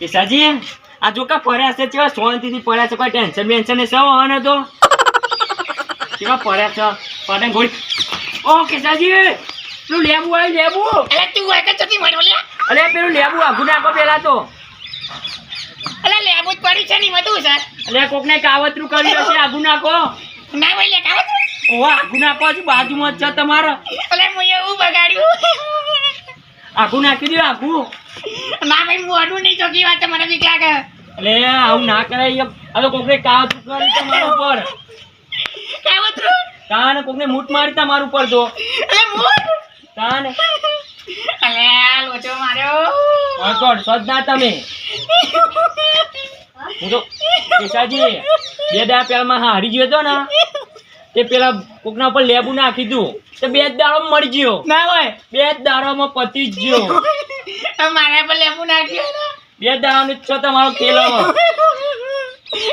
કેસાજી આ જો કા પડ્યા છે કેવા શાંતિથી પડ્યા છે કોઈ ટેન્શન બેન્શન ને સૌ હને તો કેવા પડ્યા છે પાટણ ગોળી ઓ કેસાજી પેલું લેબુ આવ્યું લેબુ અરે તું એક જ નથી મળ્યો લે અરે પેલું લેબુ આઘું નાખો પેલા તો અરે લેબુ જ પડી છે ની વધુ છે અરે કોકને કાવતરું કર્યું હશે આઘું નાખો ના ભાઈ લે કાવત ઓ આઘું નાખો હજી બાજુમાં જ છે તમારો. અલે હું એવું બગાડ્યું. આખું નાખી દો આખું ના ભાઈ હું અડું નહીં ચોકી વાત તમારે બી બીક લાગે. અલે આવું ના કરાય આ તો કોકને કાવતરું કર્યું તમારા ઉપર. કાવત રું તાને કોકને મૂટ મારી તમારા ઉપર જો. અલે મૂટ. તાને. અલે આ લોચો માર્યો. કોણ? સદ ના તમે. હું તો કેસાજી બે દા પેલમાં હારી ગયો હતો ને? તે પેલા કોકના ઉપર લેબુ નાખી દઉં. તો બે જ દાડો મરી ગયો. ના હોય. બે જ દાડામાં પતી જ ગયો. મારા પર લેબુ નાખ્યો બે દાડાનો છો તમારો ખેલો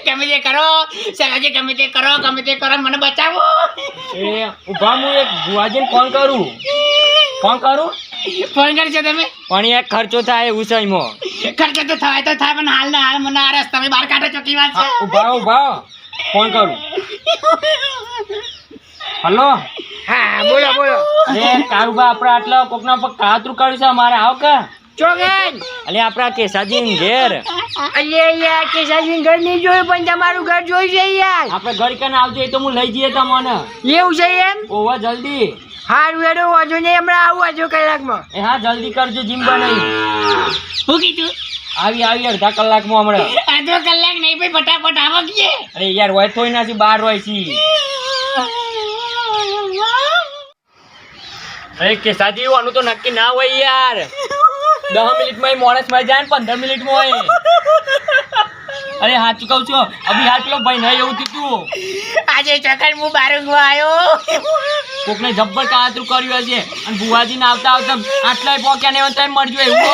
ગમે તે કરો સરાજી ગમે તે કરો ગમે તે કરો મને બચાવો. એ ઊભા હું એક ભુવાજીને ફોન કરું. ફોન કરું? ફોન કરશો તમે. પણ એ ખર્ચો થાય એવું છે એમાં. ખર્ચો તો થાય તો થાય પણ હાલ ના હાલ મને આ રસ્તા બહાર કાઢો ચોકી વાત છે. ઊભા ઊભા. ફોન કરું. હલો? હા બોલો બોલો. અરે કારુબા આપણે આટલા કોકના પર કાતરું કર્યું છે અમારે આવ કે? ચોગન! અલે આપણા કેસાજી ઘેર. અલે યાર કેસાજી ઘર નહીં જોયું પણ તમારું ઘર જોઈ છે યાર. આપણે ઘર કને આવજો એ તો હું લઈ જઈએ તમને. એવું છે એમ? ઓવા જલ્દી. હારું એડો વાજો નહીં હમણાં આવું આજો કલાકમાં. એ હા જલ્દી કરજો જીમ બનાવી. શું કીધું આવી આવી અડધા કલાકમાં હમણાં. અડધો કલાક નહીં ભાઈ ફટાફટ આવકીએ અરે યાર હોય તોય નથી બાર હોય છી. અરે કેસાજી આનું તો નક્કી ના હોય યાર. દસ મિનિટમાં માં માણસ મરી જાય ને પંદર મિનિટમાં હોય. અરે સાચું કહું છું અભી હાલ પેલો ભાઈ નહીં એવું કીધું આજે ચકર હું બાર ઊંઘવા આવ્યો. કોકને જબ્બર કાતરું કર્યું હશે. અને ભુવાજીને આવતા આવતા આટલાય પોક્યા ને એવા મરજો એવું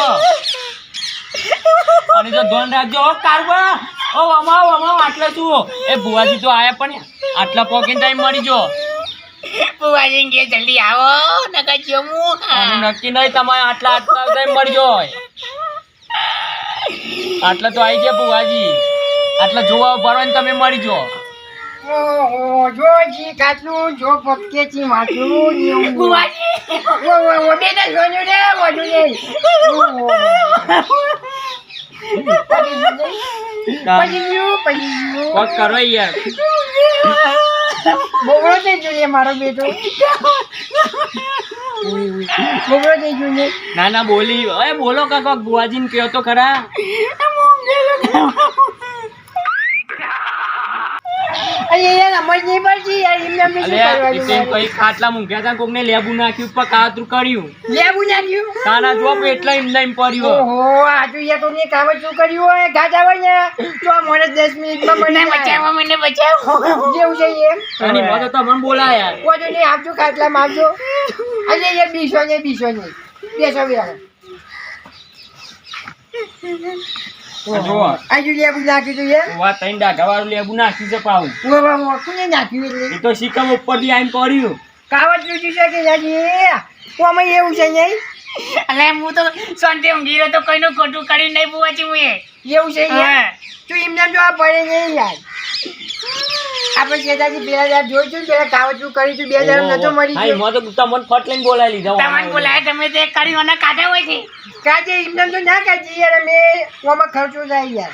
અને જો ધોન રાખજો. ઓ કારબા ઓ અમાવ અમાવ આટલે શું? એ ભુવાજી તો આયા પણ આટલા પોકીને ટાઈમ મળી જો. બુવાજી કે જલ્દી આવો નકર જમું. અને નક્કી નહીં તમે આટલા આટલા ટાઈમ મરજો આટલા તો આવી ગયા ભુવાજી. આટલા જોવા ભરવાને તમે મળી જો. જો જી કાચલું, જો પક્કે જી માટલું, એવું. બુવાજી ઓ, ઓ, બેટા બે તો જોયું રે, કરો યાર. બોબડો થઈ જોઈએ મારો બેટો. બોબડો થઈ ગયો ને ના બોલી. બોલો કાકા ભુવાજીને કહો તો ખરા અરે યાર સમજ નહીં પડતી યાર એમને અમને શું અલે કરવાનું ઈસેન યાર? કઈ ખાટલા મૂક્યા હતા કોકને લેબુ નાખ્યું કાતરું કર્યું. લેબુ નાખ્યું? તાના જો એટલા એમ એમ પડ્યો. ઓહો આ તો યાર કોને શું કર્યું હોય? ઘાટ આવે ને તો મને દસ મિનિટમાં મને મને બચાવો મને બચાવો. જેવું છે એમ. અને મો તો તમને બોલાયા વધુ નહીં આપજો ખાટલામાં આપજો અરે યાર બીસો નહીં બીસો બેસો આજુ લેબુ નાખી દઉં એમ? વા તૈન ડાઘા વાળું લેબુ નાખી છે પાઉં ઓ બાબા કોને નાખ્યું એટલે? એ તો સિક્કમ ઉપરથી આઈને પડ્યું. કાવત લૂટી શકે યાર કોમાં એવું છે નહીં? અલે હું તો શાંતિ ઊંઘી રહ્યો તો કોઈનું ખોટું કર્યું નહીં બુવાજી હું એ. એવું છે યાર તું એમને જો પડે નહીં યાર. આપણે પેલા હજાર જોયું પેલા કાવતરું કર્યું બે હજાર નતો મરી ગયો એમાં તો તમને ફટ લઈને બોલાવી લીધા તમને બોલાય તમે તે કર્યું અને કાઢા હોય છે. કાજે એમને તો ના કાજે યાર અમે ઓમાં ખર્ચો થાય યાર.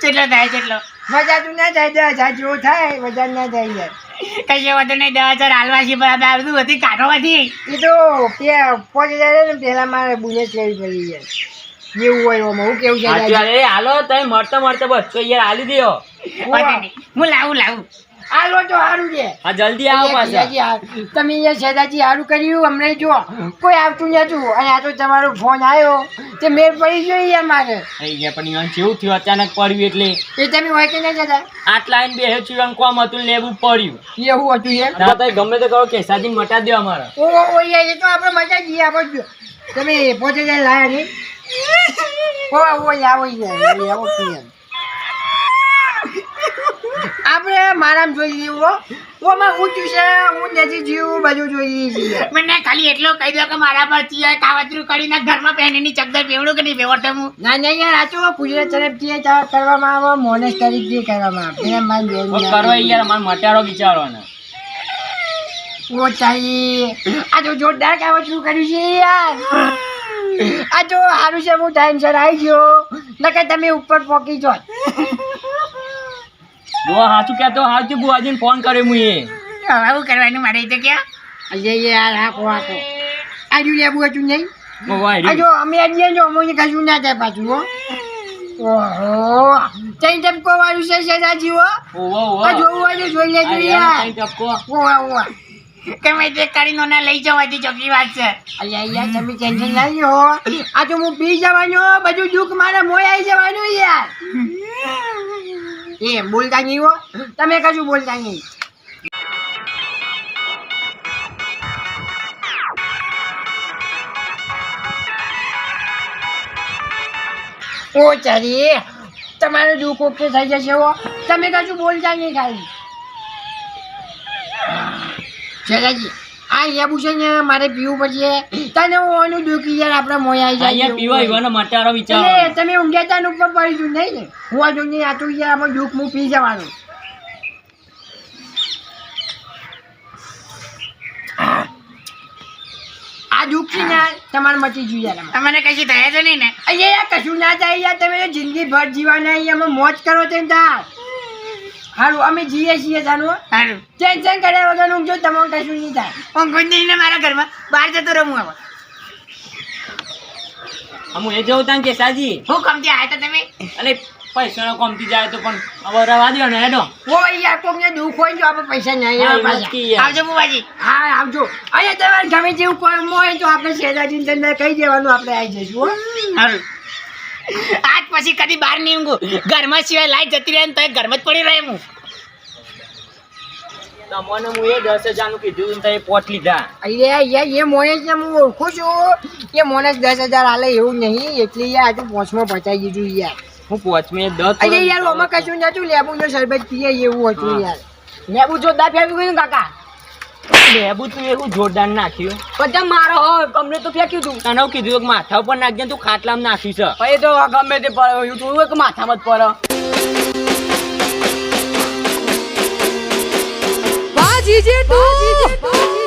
કેટલો થાય કેટલો મજા તું ના થાય દસ હજાર જેવો થાય વધારે ના થાય યાર. કશો વાંધો નહીં દસ હજાર હાલવા છે બરાબર આ બધું હતી એ તો પાંચ હજાર ને પેલા મારે બુનેટ લેવી પડી યાર. જેવું હોય ઓમાં હું કેવું છે હાલો તમે મળતા મળતા બસ તો યાર હાલી નહીં. હું લાવું લાવું. આ લો તો સારું છે હા જલ્દી આવો પાછા. તમે સેદાજી કર્યું અમને જો કોઈ આવતું નતું. અને આ તો તમારો ફોન આવ્યો. તે પડી ગયો યાર મારે. થઈ પણ ઈવન કેવું થયું અચાનક પડ્યું એટલે. એ તમે હોય કે ના જતા? આટલા આઈને બે ચીવન કોમ હતું ને લેવું પડ્યું. એવું હતું એ ના તો ગમે તે કરો કેસાજી મટા દો અમારા. ઓ ઓ એ તો આપણે મજા જઈએ આપણે જો તમે પોતે જાય લાયા નહીં? ઓ ઓ આવો યાર આવો યાર. આપણે મારામ જોઈ લઈએ હો. ઓમાં ઊંચું છે? હું નથી જીવું બધું જોઈ છે મને ખાલી એટલો કહી દો કે મારા પર ચિયા કાવતરું કરીને ઘરમાં પહેરીની ચકદર પેવડું કે નહીં પેવડતો હું? ના ના યાર આ તો ગુજરાત તરફથી આ કરવામાં આવે મોનેસ તરીકે કરવામાં આવે. એના મારી ઓ બેન કરો યાર મારે મટાડો વિચારવાનો. ઓ ચાઈ આ તો જોરદાર કાવતરું કર્યું છે યાર. આ તો સારું છે હું ટાઈમસર આવી ગયો. નકર તમે ઉપર પહોંચી જો જો હાચું કહેતો હાચું બુવાજીને ફોન કર્યો મુએ એ. હવે હું કરવાનું મારે તો ક્યાં? અજય યાર હાકો હાકો. આજુ લેવું હતું નહીં? આ જો અમે આજે જો અમને કશું ના થાય પાછું હો. ઓહો. તઈ ટપકો વાળું છે સદાજી હો? ઓવો જોવું હોય તો જોઈ લેજો યાર ઓવા ઓવા ગમે તે કરીને ના લઈ જવાથી ચોખ્ખી વાત છે. અલ્યા યાર તમે ટેન્શન ના લો આ તો હું પી જવાનો બધું દુઃખ મારે મોય આવી જવાનું યાર. એ બોલતા નહીં હો. તમે કશું બોલતા નહીં ઓ ચારી, તમારું દુઃખ ઓકે થઈ જશે હો. તમે કશું બોલતા નહીં ખાલી ચલાજી આ લેબુ છે ને મારે પીવું પડશે. તને હું ઓનું દુઃખ યાર આપણા મોય આવી જાય અહીંયા પીવા ઈવાનો એટલે વિચારવાનો તમે ઊંઘ્યા તા ઉપર પડી જુ નહીં ને? હું આ જોઈને આ તો યાર આમાં દુઃખ હું પી જવાનું. આ દુઃખ છે ને તમારે મચી જુ યાર. તમને કશી થાય તો નહીં ને? અહીંયા યાર કશું ના થાય યાર તમે જિંદગી ભર જીવાના અહીંયા મોજ કરો તેમ તાર હારું અમે જીએ છીએ તાનું હારું. ટેન્શન કર્યા વગર ઊંઘજો તમારે કશું નહીં થાય. હું કોઈ નહીં ને મારા ઘરમાં. બહાર જતો રમું હવે. હું એ જવું તાં કે સાજી. હું કમતી આવ્યા તો તમે? અરે પૈસાનો કમતી જાય તો પણ હવે રવા દો ને હેડો. ઓ યાર કોકને દુઃખ હોય તો આપણે પૈસા નહીં. આવજો બુવાજી હા આવજો. અહીંયા તમારે ગમે જેવું મો હોય તો આપણે શેરાજીને તમને કહી દેવાનું આપણે આવી જઈશું હો. આજ પછી કદી બહાર નહીં ઊંઘું. ઘરમાં સિવાય લાઈટ જતી રહે ને તો ઘરમાં જ પડી રહે હું. તમને હું એ દસ હજારનું કીધું ને તો એ પોટ લીધા. અરે યાર એ મોનેશને હું ઓળખું છું. એ મોનેશ દસ હજાર હાલે એવું નહીં. એટલે યાર આજે પોંચમાં પચાવી દીધું યાર. હું પોચમે દસ અરે યાર ઓમાં કશું નતું. લેબુનો શરબત પીએ એવું હતું. યાર. લેબુ જોરદાર ફેંકી ગયું કાકા. લેબુ તું એવું જોરદાર નાખ્યું. બધા મારો ગમે તો ક્યાં તું તને કીધું કે માથા ઉપર નાખજે તું ખાટલામાં નાખ્યું છે. પછી તો ગમે તે પર તું એક માથામાં જ પર વાહ જીજે ટુ